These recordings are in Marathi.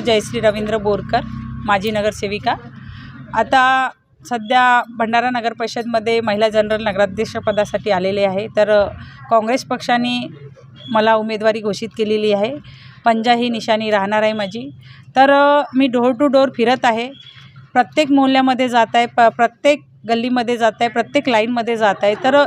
जयश्री रवींद्र बोरकर माजी नगरसेविका. आता सध्या भंडारा नगर परिषदमध्ये महिला जनरल नगराध्यक्षपदासाठी आलेले आहे. तर काँग्रेस पक्षाने मला उमेदवारी घोषित केलेली आहे. पंजा ही निशाणी राहणार आहे माझी. तर मी डोर टू डोर फिरत आहे. प्रत्येक मोहल्ल्यामध्ये जात आहे. प प्रत्येक गल्लीमध्ये जात आहे. प्रत्येक लाईनमध्ये जात आहे. तर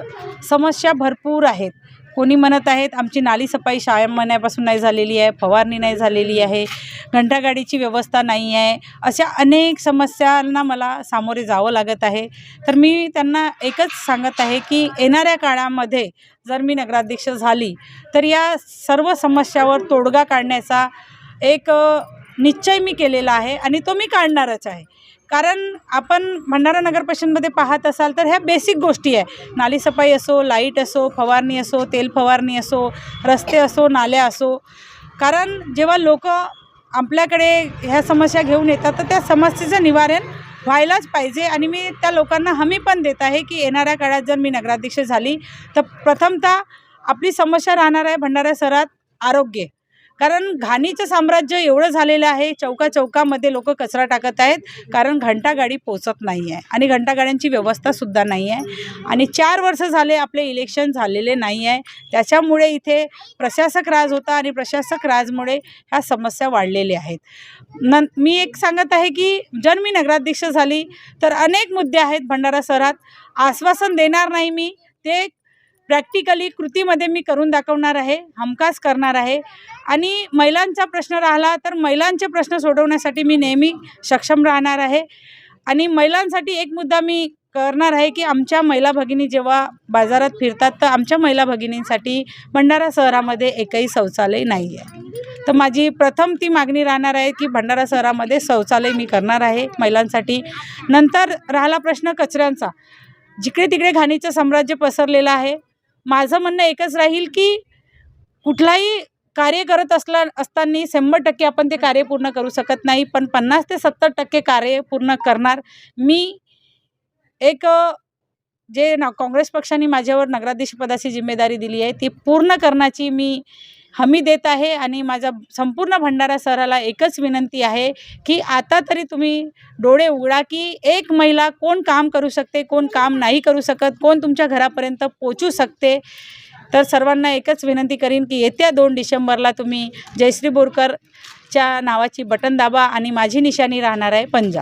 समस्या भरपूर आहेत. कोणी म्हणत आहेत आमची नाली सफाई शाळा महिन्यापासून नाही झालेली आहे फवारणी नाही झालेली आहे घंटागाडीची व्यवस्था नाही आहे अशा अनेक समस्यांना मला सामोरे जावं लागत आहे. तर मी त्यांना एकच सांगत आहे की येणाऱ्या काळामध्ये जर मी नगराध्यक्ष झाली तर या सर्व समस्यावर तोडगा काढण्याचा एक निश्चय मी केलेला आहे आणि तो मी काढणारच आहे. कारण आपण भंडारा नगर परिषदमध्ये पाहत असाल तर ह्या बेसिक गोष्टी आहे. नाली सफाई असो लाइट असो फवारणी असो तेल फवारणी असो रस्ते असो नाल्या असो. कारण जेव्हा लोक आपल्याकडे ह्या समस्या घेऊन येतात तर त्या समस्येचं निवारण व्हायलाच पाहिजे आणि मी त्या लोकांना हमी पण देत आहे की येणाऱ्या काळात जर मी नगराध्यक्ष झाली तर प्रथमतः आपली समस्या राहणार आहे भंडारा शहरात आरोग्य. कारण घाणीचं साम्राज्य एवढं झालेलं आहे चौका चौकामध्ये लोक कचरा टाकत आहेत कारण घंटागाडी पोचत नाही आहे आणि घंटागाड्यांची व्यवस्थासुद्धा नाही आहे. आणि चार वर्ष झाले आपले इलेक्शन झालेले नाही आहे. त्याच्यामुळे इथे प्रशासक राज होता आणि प्रशासक राजमुळे ह्या समस्या वाढलेल्या आहेत. न मी एक सांगत आहे की जर मी नगराध्यक्ष झाली तर अनेक मुद्दे आहेत भंडारा शहरात आश्वासन देणार नाही मी. ते प्रॅक्टिकली कृतीमध्ये मी करून दाखवणार आहे हमखास करणार आहे. आणि महिलांचा प्रश्न राहिला तर महिलांचे प्रश्न सोडवण्यासाठी मी नेहमी सक्षम राहणार आहे. आणि महिलांसाठी एक मुद्दा मी करणार आहे की आमच्या महिला भगिनी जेव्हा बाजारात फिरतात तर आमच्या महिला भगिनींसाठी भंडारा शहरामध्ये एकही शौचालय नाही आहे तर माझी प्रथम ती मागणी राहणार आहे की भंडारा शहरामध्ये शौचालय मी करणार आहे महिलांसाठी. नंतर राहिला प्रश्न कचऱ्यांचा. जिकडे तिकडे घाणीचं साम्राज्य पसरलेलं आहे माझं म्हणणं एकच राहील की कुठलाही कार्य करत असला असताना शंभर टक्के आपण ते कार्य पूर्ण करू शकत नाही पण पन्नास ते सत्तर टक्के कार्य पूर्ण करणार. मी एक जे ना काँग्रेस पक्षाने माझ्यावर नगराध्यक्षपदाची जिम्मेदारी दिली आहे ती पूर्ण करण्याची मी हमी देत आहे आणि माझा संपूर्ण भंडारा शहराला एकच विनंती आहे की आता तरी तुम्ही डोळे उघडा की एक महिला कोण काम करू शकते कोण काम नाही करू शकत कोण तुमच्या घरापर्यंत पोचू शकते. तर सर्वांना एकच विनंती करीन की येत्या दोन डिसेंबरला तुम्ही जयश्री बोरकरच्या नावाची बटन दाबा आणि माझी निशाणी राहणार आहे पंजा.